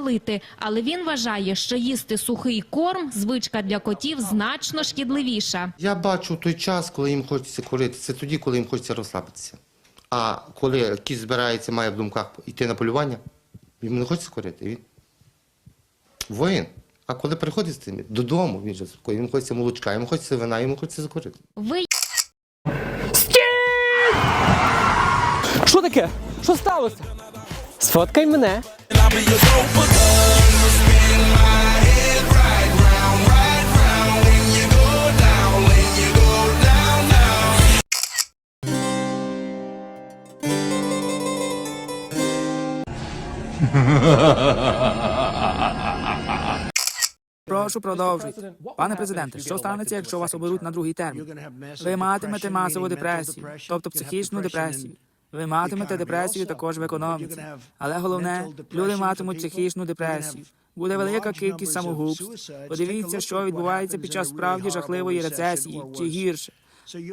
палити, але він вважає, що їсти сухий корм звичка для котів значно шкідливіша. Я бачу той час, коли їм хочеться курити. Це тоді, коли їм хочеться розслабитися. А коли кіт збирається, має в думках йти на полювання, йому не хочеться курити. Він воїн. А коли приходить з тим додому, він же йому хочеться молочка, йому хочеться вина, йому хочеться закурити. Ви Що таке? Що сталося? Сфоткай мене. Прошу продовжуйте. Пане президенте, що станеться, якщо вас оберуть на другий термін? Ви матимете масову депресію, тобто психічну депресію. Ви матимете депресію також в економіці. Але головне, люди матимуть психічну депресію. Буде велика кількість самогубств. Подивіться, що відбувається під час справді жахливої рецесії чи гірше.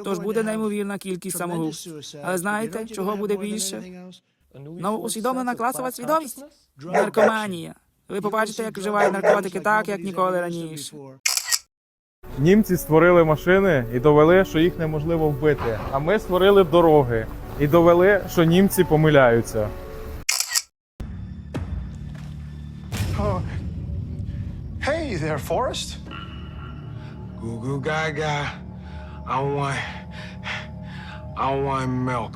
Тож буде неймовірна кількість самогубств. Але знаєте, чого буде більше? Новоусвідомлена класова свідомість? Наркоманія. Ви побачите, як вживають наркотики так, як ніколи раніше. Німці створили машини і довели, що їх неможливо вбити. А ми створили дороги і довели, що німці помиляються. Hey there, Forrest. Goo goo gaga. I want. I want milk.